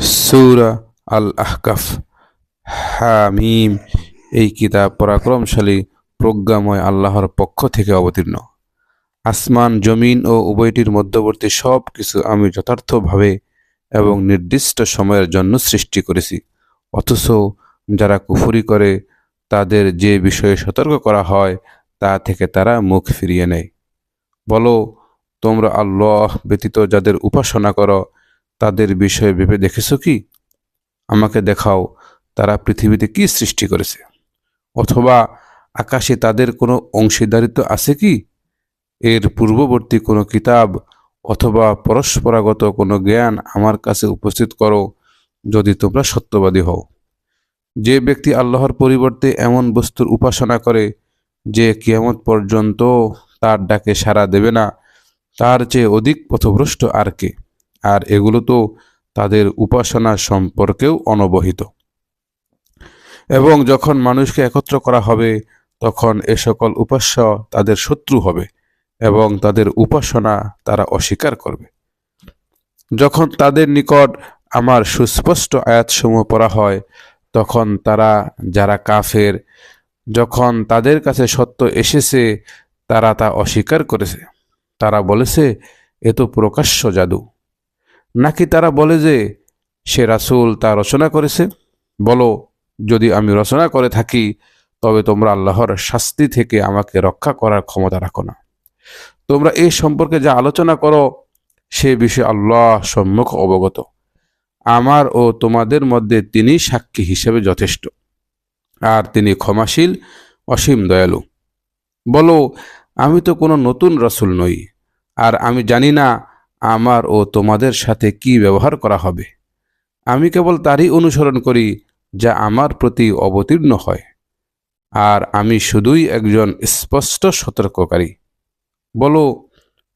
সূরা আল আহকাফ হামিম। এই কিতাব পরাক্রমশালী, প্রজ্ঞাময় আল্লাহর পক্ষ থেকে অবতীর্ণ। আসমান, জমিন ও উভয়টির মধ্যবর্তী সব কিছু আমি যথার্থভাবে এবং নির্দিষ্ট সময়ের জন্য সৃষ্টি করেছি। অথচ যারা কুফুরি করে, তাদের যে বিষয়ে সতর্ক করা হয়, তা থেকে তারা মুখ ফিরিয়ে নেয়। বলো, তোমরা আল্লাহ ব্যতীত যাদের উপাসনা করো তাদের বিষয়ে ভেবে দেখেছ কি? আমাকে দেখাও তারা পৃথিবীতে কি সৃষ্টি করেছে। অথবা আকাশে তাদের কোনো অংশীদারিত্ব আছে কি? এর পূর্ববর্তী কোনো কিতাব অথবা পরস্পরাগত কোনো জ্ঞান আমার কাছে উপস্থিত করো যদি তোমরা সত্যবাদী হও। যে ব্যক্তি আল্লাহর পরিবর্তে এমন বস্তুর উপাসনা করে যে কিয়ামত পর্যন্ত তার ডাকে সাড়া দেবে না, তার চেয়ে অধিক পথভ্রষ্ট আর কে? আর এগুলো তো তাদের উপাসনা সম্পর্কেও অনবহিত। এবং যখন মানুষকে একত্র করা হবে, তখন এ সকল উপাস্য তাদের শত্রু হবে এবং তাদের উপাসনা তারা অস্বীকার করবে। যখন তাদের নিকট আমার সুস্পষ্ট আয়াতসমূহ পড়া হয়, তখন তারা যারা কাফের, যখন তাদের কাছে সত্য এসেছে, তারা তা অস্বীকার করেছে। তারা বলেছে, এ তো প্রকাশ্য জাদু। নাকি তারা বলে যে, সে রাসূল তা রচনা করেছে? বলো, যদি আমি রচনা করে থাকি, তবে তোমরা আল্লাহর শাস্তি থেকে আমাকে রক্ষা করার ক্ষমতা রাখো না। তোমরা এই সম্পর্কে যা আলোচনা করো, সে বিষয়ে আল্লাহ সম্মুখ অবগত। আমার ও তোমাদের মধ্যে তিনি সাক্ষী হিসেবে যথেষ্ট। আর তিনি ক্ষমাশীল, অসীম দয়ালু। বলো, আমি তো কোনো নতুন রসুল নই। আর আমি জানি না আমার ও তোমাদের সাথে কি ব্যবহার করা হবে? আমি কেবল তারই অনুসরণ করি, যা আমার প্রতি অবতীর্ণ হয়। আর আমি শুধুই একজন স্পষ্ট সতর্ককারী। বলো,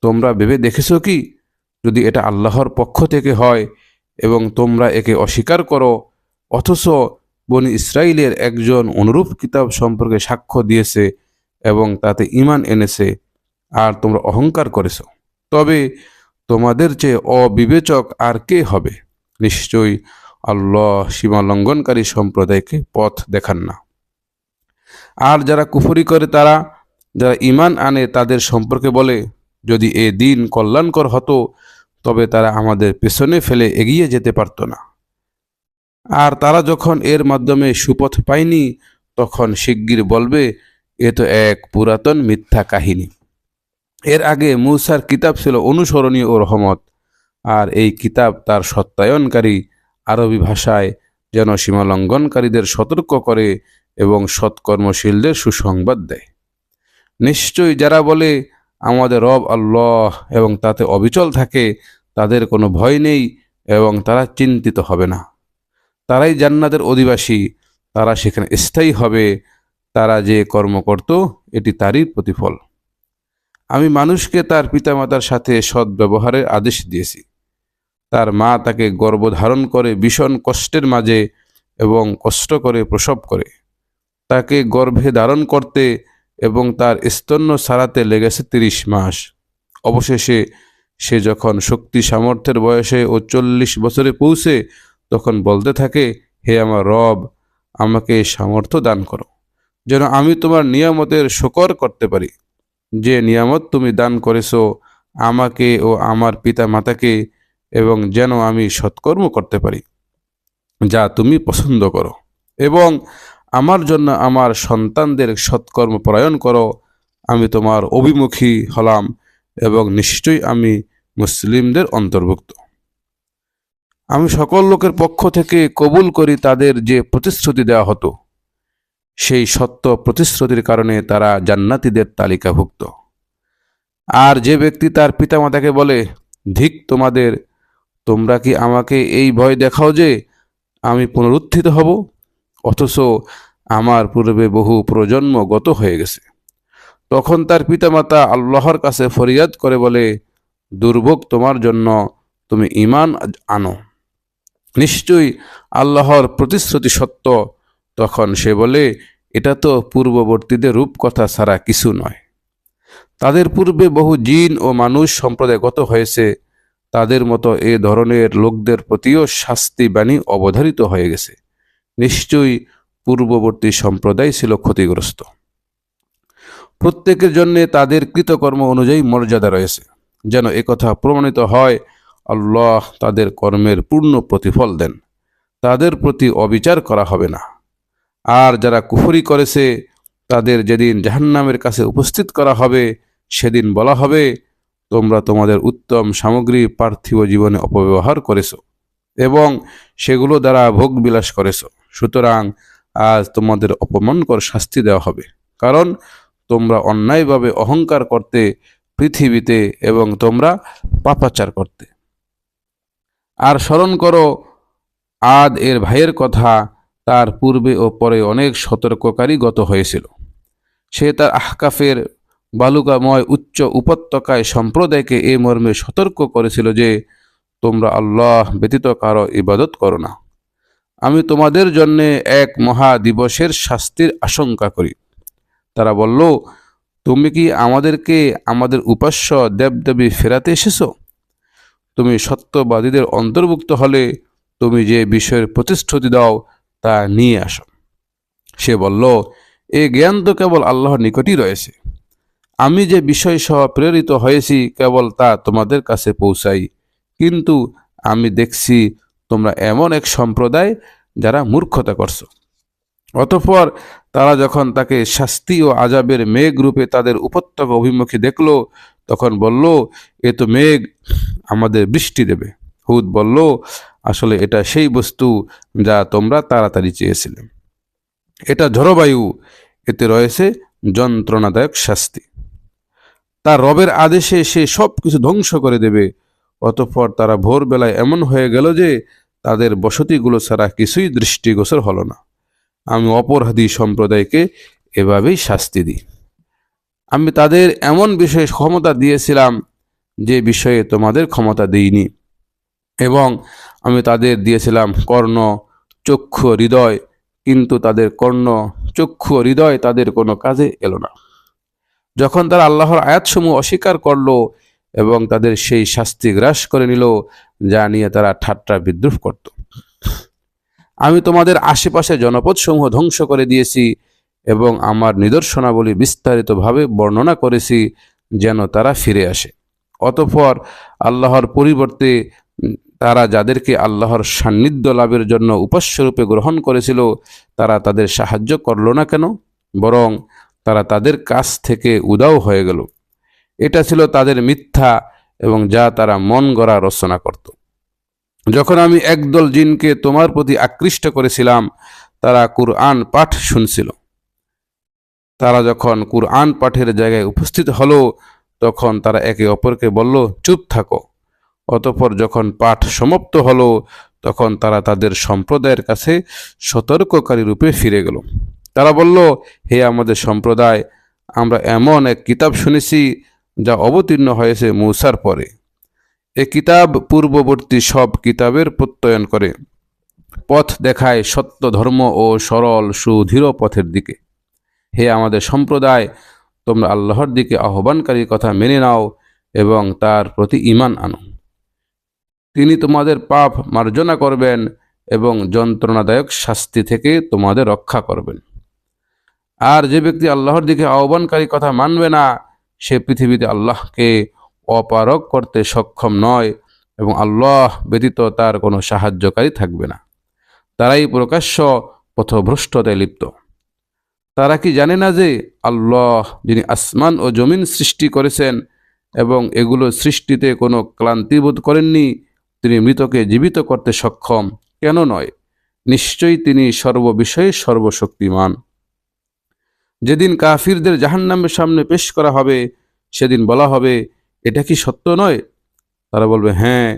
তোমরা ভেবে দেখেছ কি? যদি এটা আল্লাহর পক্ষ থেকে হয় এবং তোমরা একে অস্বীকার করো, অথচ বনি ইসরায়েলের একজন অনুরূপ কিতাব সম্পর্কে সাক্ষ্য দিয়েছে এবং তাতে ইমান এনেছে, আর তোমরা অহংকার করেছ। তবে তোমাদের চেয়ে অবিবেচক আর কে হবে? নিশ্চয়ই আল্লাহ সীমা লঙ্ঘনকারী সম্প্রদায়কে পথ দেখান না। আর যারা কুফরি করে তারা, যারা ইমান আনে তাদের সম্পর্কে বলে, যদি এ দিন কল্যাণকর হতো, তবে তারা আমাদের পেছনে ফেলে এগিয়ে যেতে পারত না। আর তারা যখন এর মাধ্যমে সুপথ পায়নি, তখন শিগগির বলবে, এ তো এক পুরাতন মিথ্যা কাহিনী। এর আগে মূসার কিতাব ছিল অনুসরণীয় ও রহমত, আর এই কিতাব তার সত্যায়নকারী আরবি ভাষায় যেন সীমালঙ্ঘনকারীদের সতর্ক করে এবং সৎকর্মশীলদের সুসংবাদ দেয়। নিশ্চয়ই যারা বলে, আমাদের রব আল্লাহ এবং তাতে অবিচল থাকে, তাদের কোনো ভয় নেই এবং তারা চিন্তিত হবে না। তারাই জান্নাতের অধিবাসী, তারা সেখানে স্থায়ী হবে, তারা যে কর্ম করত, এটি তারই প্রতিফল। আমি মানুষকে তার পিতামাতার সাথে সৎ ব্যবহারের আদেশ দিয়েছি। তার মা তাকে গর্ভধারণ করে ভীষণ কষ্টের মাঝে এবং কষ্ট করে প্রসব করে। তাকে গর্ভে ধারণ করতে এবং তার স্তন্য সারাতে লেগেছে তিরিশ মাস। অবশেষে সে যখন শক্তি সামর্থ্যের বয়সে ও চল্লিশ বছরে পৌঁছে তখন বলতে থাকে, হে আমার রব, আমাকে সামর্থ্য দান করো। যেন আমি তোমার নিয়ামতের শকর করতে পারি। যে নিয়ামত তুমি দান করেছ আমাকে ও আমার পিতা মাতাকে এবং যেন আমি সৎকর্ম করতে পারি, যা তুমি পছন্দ করো। এবং আমার জন্য আমার সন্তানদের সৎকর্ম পরায়ণ করো। আমি তোমার অভিমুখী হলাম এবং নিশ্চয়ই আমি মুসলিমদের অন্তর্ভুক্ত। আমি সকল লোকের পক্ষ থেকে কবুল করি তাদের যে প্রতিশ্রুতি দেওয়া হতো। সেই সত্য প্রতিশ্রুতির কারণে তারা জান্নাতীদের তালিকাভুক্ত। আর যে ব্যক্তি তার পিতামাতাকে বলে, ধিক তোমাদের, তোমরা কি আমাকে এই ভয় দেখাও যে আমি পুনরুত্থিত হব? অথচ আমার পূর্বে বহু প্রজন্ম গত হয়ে গেছে। তখন তার পিতামাতা আল্লাহর কাছে ফরিয়াদ করে বলে, দুর্ভোগ তোমার জন্য তুমি ইমান আনো। নিশ্চয়ই আল্লাহর প্রতিশ্রুতি সত্য তখন সে বলে, এটা তো পূর্ববর্তীদের রূপকথা ছাড়া কিছু নয়। তাদের পূর্বে বহু জিন ও মানুষ সম্প্রদায় গত হয়েছে। তাদের মতো এ ধরনের লোকদের প্রতিও শাস্তি বাণী অবধারিত হয়ে গেছে। নিশ্চয়ই পূর্ববর্তী সম্প্রদায় ছিল ক্ষতিগ্রস্ত। প্রত্যেকের জন্য তাদের কৃতকর্ম অনুযায়ী মর্যাদা রয়েছে। যেন একথা প্রমাণিত হয়, আল্লাহ তাদের কর্মের পূর্ণ প্রতিফল দেন। তাদের প্রতি অবিচার করা হবে না। আর যারা কুফরি করেছে, তাদের যেদিন জাহান্নামের কাছে উপস্থিত করা হবে, সেদিন বলা হবে, তোমরা তোমাদের উত্তম সামগ্রী পার্থিব জীবনে অপব্যবহার করেছ এবং সেগুলো দ্বারা ভোগ বিলাস করেছ। সুতরাং আজ তোমাদের অপমানকর শাস্তি দেওয়া হবে। কারণ তোমরা অন্যায়ভাবে অহংকার করতে, পৃথিবীতে এবং তোমরা পাপাচার করতে। আর স্মরণ করো, আদ এর ভাইয়ের কথা তার পূর্বে ও পরে অনেক সতর্ককারী গত হয়েছিল। সে তার আহকাফের বালুকাময় উচ্চ উপত্যকায় সম্প্রদায়কে এ মর্মে সতর্ক করেছিল যে, তোমরা আল্লাহ ব্যতীত কারও ইবাদত করো না। আমি তোমাদের জন্য এক মহা দিবসের শাস্তির আশঙ্কা করি। তারা বলল, তুমি কি আমাদেরকে আমাদের উপাস্য দেবদেবী ফেরাতে এসেছ? তুমি সত্যবাদীদের অন্তর্ভুক্ত হলে তুমি যে বিষয়ের প্রতিশ্রুতি দাও তা নিয়ে আসো। সে বলল, এ জ্ঞান তো কেবল আল্লাহর নিকটই রয়েছে। আমি যে বিষয় সহ প্রেরিত হয়েছি, কেবল তা তোমাদের কাছে পৌঁছাই। কিন্তু আমি দেখছি তোমরা এমন এক সম্প্রদায় যারা মূর্খতা করছ। অতঃপর তারা যখন তাকে শাস্তি ও আজাবের মেঘ রূপে তাদের উপত্যকা অভিমুখী দেখল, তখন বলল, এ তো মেঘ আমাদের বৃষ্টি দেবে। হুদ বলল আসলে এটা সেই বস্তু যা তোমরা তাড়াতাড়ি চেয়েছিলে। এটা ঝড়বায়ু এতে রয়েছে যন্ত্রণাদায়ক শাস্তি। তার রবের আদেশে সে সব কিছু ধ্বংস করে দেবে, অতঃপর তারা ভোরবেলায় এমন হয়ে গেল যে তাদের বসতিগুলো ছাড়া কিছুই দৃষ্টিগোচর হলো না। আমি অপরাধী সম্প্রদায়কে এভাবেই শাস্তি দিই। আমি তাদের এমন বিষয়ে ক্ষমতা দিয়েছিলাম যে বিষয়ে তোমাদের ক্ষমতা দিইনি। এবং আমি তাদের দিয়েছিলাম কর্ণ, চক্ষু, হৃদয়, কিন্তু তাদের কর্ণ, চক্ষু, হৃদয় তাদের কোনো কাজে এলো না। যখন তারা আল্লাহর আয়াতসমূহ অস্বীকার করল এবং তাদের সেই শাস্তি গ্রাস করে নিল, যা নিয়ে তারা ঠাট্টা বিদ্রুপ করত। আমি তোমাদের আশেপাশে জনপদসমূহ ধ্বংস করে দিয়েছি এবং আমার নিদর্শনাবলী বিস্তারিতভাবে বর্ণনা করেছি, যেন তারা ফিরে আসে। অতঃপর আল্লাহর পরিবর্তে তারা যাদেরকে আল্লাহর সান্নিধ্য লাভের জন্য উপাস্যরূপে গ্রহণ করেছিল, তারা তাদের সাহায্য করল না কেন? বরং তারা তাদের কাছ থেকে উদাও হয়ে গেল। এটা ছিল তাদের মিথ্যা এবং যা তারা মন গড়া রচনা করত। যখন আমি একদল জিনকে তোমার প্রতি আকৃষ্ট করেছিলাম, তারা কুরআন পাঠ শুনছিল। তারা যখন কুরআন পাঠের জায়গায় উপস্থিত হলো, তখন তারা একে অপরকে বলল, চুপ থাকো। অতঃপর যখন পাঠ সমাপ্ত হলো, তখন তারা তাদের সম্প্রদায়ের কাছে সতর্ককারী রূপে ফিরে গেল। তারা বলল, হে আমাদের সম্প্রদায়, আমরা এমন এক কিতাব শুনেছি যা অবতীর্ণ হয়েছে মূসার পরে। এ কিতাব পূর্ববর্তী সব কিতাবের প্রত্যয়ন করে। পথ দেখায় সত্য ধর্ম ও সরল সুধীর পথের দিকে। হে আমাদের সম্প্রদায়, তোমরা আল্লাহর দিকে আহ্বানকারীর কথা মেনে নাও এবং তার প্রতি ইমান আনো। তিনি তোমাদের পাপ মার্জনা করবেন এবং যন্ত্রণাদায়ক শাস্তি থেকে তোমাদের রক্ষা করবেন। আর যে ব্যক্তি আল্লাহর দিকে আহ্বানকারী কথা মানবে না, সে পৃথিবীতে আল্লাহকে অপারক করতে সক্ষম নয় এবং আল্লাহ ব্যতীত তার কোনো সাহায্যকারী থাকবে না। তারাই প্রকাশ্য পথভ্রষ্টতায় লিপ্ত। তারা কি জানে না যে আল্লাহ, যিনি আসমান ও জমিন সৃষ্টি করেছেন এবং এগুলো সৃষ্টিতে কোনো ক্লান্তি বোধ করেননি তিনি মৃতকে জীবিত করতে সক্ষম। কেন নয়? নিশ্চয়ই তিনি সর্ববিষয়ে সর্বশক্তিমান। যেদিন কাফিরদের জাহান্নামের সামনে পেশ করা হবে, সেদিন বলা হবে, এটা কি সত্য নয়? তারা বলবে হ্যাঁ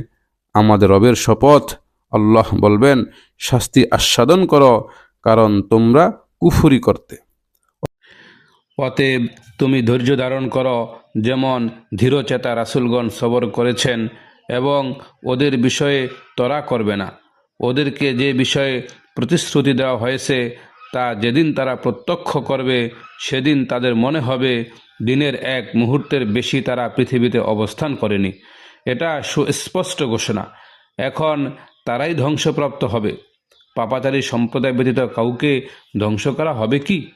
আমাদের রবের শপথ। আল্লাহ বলবেন, শাস্তি আস্বাদন করো, কারণ তোমরা কুফুরি করতে। অতএব তুমি ধৈর্য ধারণ করো, যেমন ধীরচেতা রাসুলগণ সবর করেছেন। এবং ওদের বিষয়ে তরা করবে না। ওদেরকে যে বিষয়ে প্রতিশ্রুতি দেওয়া হয়েছে, তা যেদিন তারা প্রত্যক্ষ করবে, সেদিন তাদের মনে হবে দিনের এক মুহূর্তের বেশি তারা পৃথিবীতে অবস্থান করেনি। এটা সুস্পষ্ট ঘোষণা। এখন তারাই ধ্বংসপ্রাপ্ত হবে। পাপাচারী সম্প্রদায় ব্যতীত কাউকে ধ্বংস করা হবে কি?